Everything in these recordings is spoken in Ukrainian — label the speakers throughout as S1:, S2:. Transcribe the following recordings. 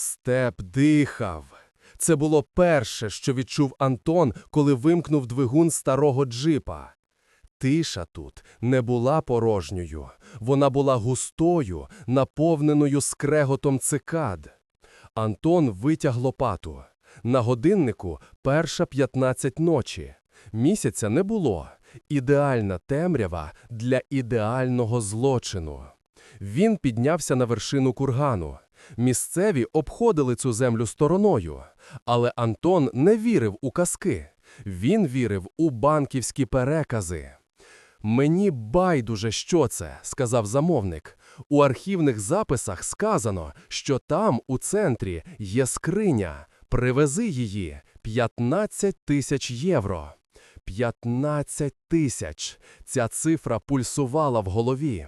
S1: Степ дихав. Це було перше, що відчув Антон, коли вимкнув двигун старого джипа. Тиша тут не була порожньою, вона була густою, наповненою скреготом цикад. Антон витяг лопату. На годиннику перша 15 ночі. Місяця не було. Ідеальна темрява для ідеального злочину. Він піднявся на вершину кургану. Місцеві обходили цю землю стороною, але Антон не вірив у казки. Він вірив у банківські перекази. Мені байдуже, що це, сказав замовник. У архівних записах сказано, що там, у центрі, є скриня. Привези її 15 тисяч євро. 15 тисяч. Ця цифра пульсувала в голові.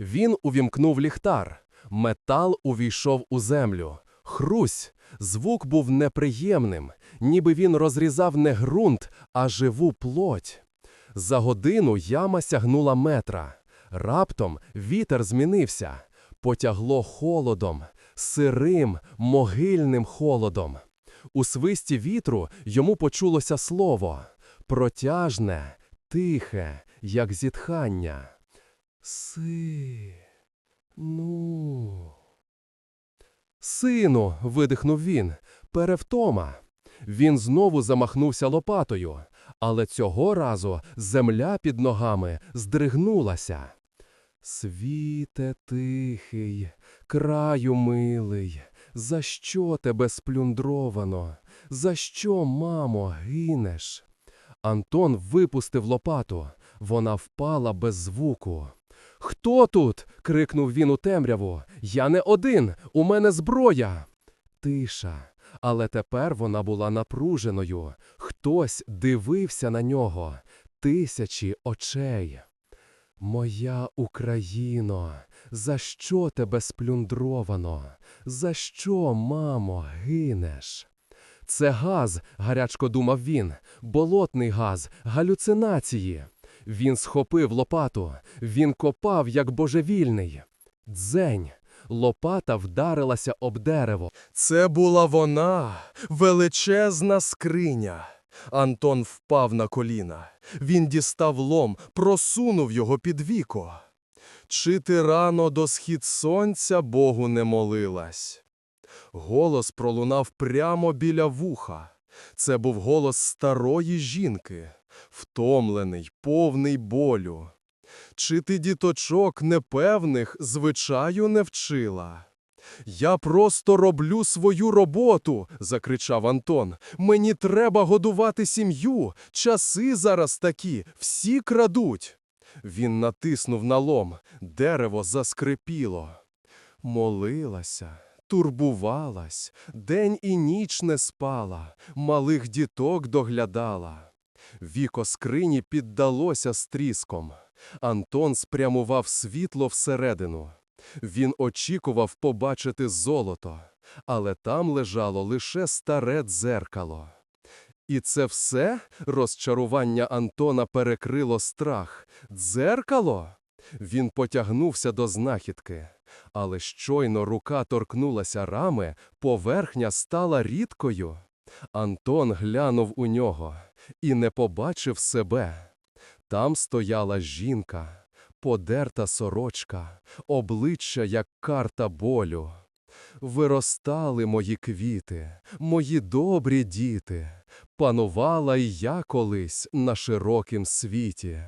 S1: Він увімкнув ліхтар. Метал увійшов у землю. Хрусь. Звук був неприємним, ніби він розрізав не ґрунт, а живу плоть. За годину яма сягнула метра. Раптом вітер змінився. Потягло холодом, сирим, могильним холодом. У свисті вітру йому почулося слово протяжне, тихе, як зітхання. Си. Ну. Сину. видихнув він. Перевтома. Він знову замахнувся лопатою, але цього разу земля під ногами здригнулася. Світе тихий, краю милий, за що тебе сплюндровано? За що, мамо, гинеш? Антон випустив лопату. Вона впала без звуку. Хто тут? крикнув він у темряву. Я не один, у мене зброя. Тиша. Але тепер вона була напруженою. Хтось дивився на нього. Тисячі очей. Моя Україно, за що тебе сплюндровано? За що, мамо, гинеш? Це газ, гарячко думав він, болотний газ, галюцинації. Він схопив лопату, він копав, як божевільний. Дзень. Лопата вдарилася об дерево. Це була вона, величезна скриня. Антон впав на коліна. Він дістав лом, просунув його під віко. Чи ти рано до схід сонця Богу не молилась? Голос пролунав прямо біля вуха. Це був голос старої жінки, втомлений, повний болю. Чи ти діточок непевних звичаю не вчила? Я просто роблю свою роботу, закричав Антон. Мені треба годувати сім'ю. Часи зараз такі, всі крадуть. Він натиснув на лом, дерево заскрипіло. Молилася, турбувалась, день і ніч не спала, малих діток доглядала. Віко скрині піддалося стріском. Антон спрямував світло всередину. Він очікував побачити золото, але там лежало лише старе дзеркало. І це все розчарування Антона перекрило страх. Дзеркало? Він потягнувся до знахідки, але щойно рука торкнулася рами, поверхня стала рідкою. Антон глянув у нього і не побачив себе. Там стояла жінка, подерта сорочка, обличчя, як карта болю. Виростали мої квіти, мої добрі діти, панувала й я колись на широкім світі.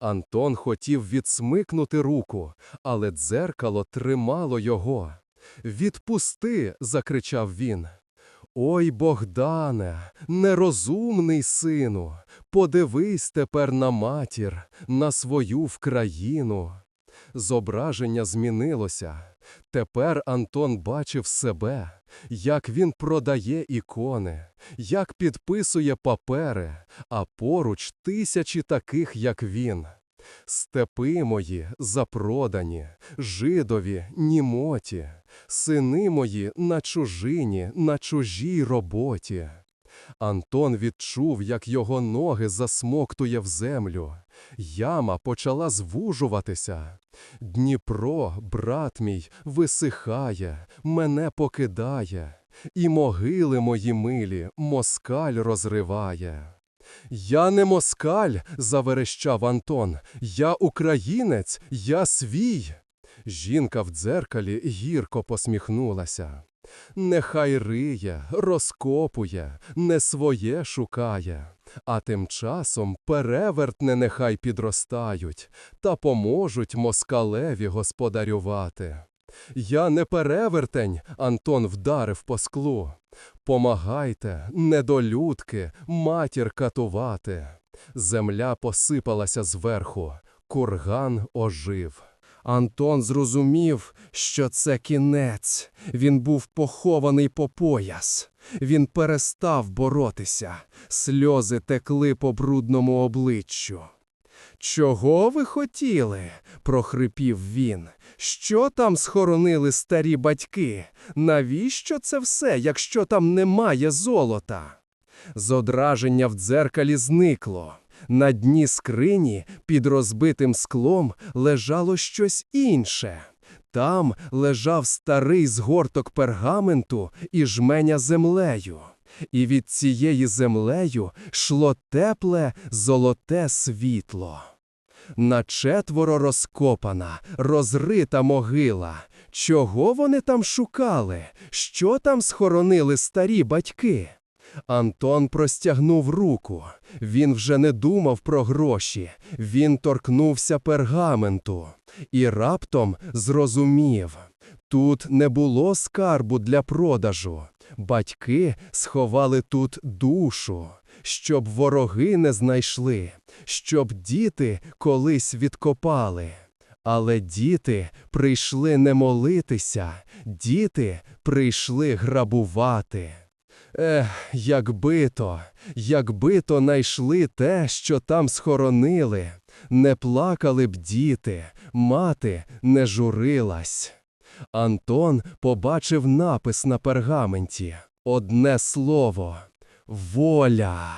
S1: Антон хотів відсмикнути руку, але дзеркало тримало його. Відпусти, закричав він. Ой, Богдане, нерозумний сину, подивись тепер на матір, на свою вкраїну. Зображення змінилося. Тепер Антон бачив себе, як він продає ікони, як підписує папери, а поруч тисячі таких, як він. Степи мої запродані, жидові німоті, сини мої на чужині, на чужій роботі. Антон відчув, як його ноги засмоктує в землю. Яма почала звужуватися. Дніпро, брат мій, висихає, мене покидає, і могили мої милі москаль розриває. Я не москаль, заверещав Антон. Я українець, я свій. Жінка в дзеркалі гірко посміхнулася. Нехай риє, розкопує, не своє шукає, а тим часом перевертне нехай підростають та поможуть москалеві господарювати. Я не перевертень, Антон вдарив по склу. Помагайте, недолюдки, матір катувати. Земля посипалася зверху, курган ожив. Антон зрозумів, що це кінець. Він був похований по пояс. Він перестав боротися. Сльози текли по брудному обличчю. Чого ви хотіли? прохрипів він. Що там схоронили старі батьки? Навіщо це все, якщо там немає золота? Зодраження в дзеркалі зникло. На дні скрині під розбитим склом лежало щось інше. Там лежав старий згорток пергаменту і жменя землею. І від цієї землею шло тепле золоте світло. На четверо розкопана, розрита могила. Чого вони там шукали? Що там схоронили старі батьки? Антон простягнув руку. Він вже не думав про гроші. Він торкнувся пергаменту і раптом зрозумів. Тут не було скарбу для продажу. Батьки сховали тут душу, щоб вороги не знайшли, щоб діти колись відкопали. Але діти прийшли не молитися, діти прийшли грабувати. Ех, якби то, якби то найшли те, що там схоронили, не плакали б діти, мати не журилась. Антон побачив напис на пергаменті. Одне слово воля.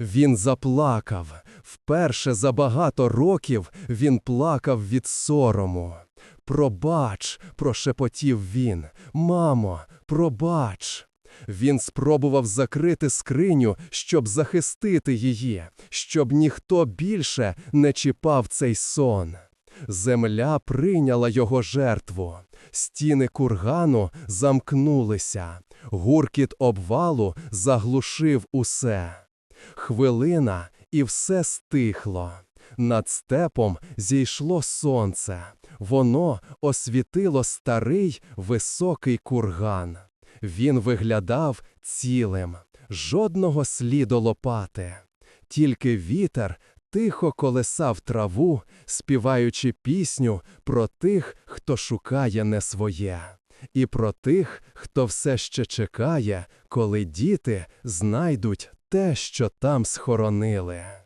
S1: Він заплакав. Вперше за багато років він плакав від сорому. Пробач, прошепотів він. Мамо, пробач. Він спробував закрити скриню, щоб захистити її, щоб ніхто більше не чіпав цей сон. Земля прийняла його жертву. Стіни кургану замкнулися. Гуркіт обвалу заглушив усе. Хвилина, і все стихло. Над степом зійшло сонце. Воно освітило старий високий курган. Він виглядав цілим, жодного сліду лопати. Тільки вітер тихо колесав траву, співаючи пісню про тих, хто шукає не своє, і про тих, хто все ще чекає, коли діти знайдуть те, що там схоронили.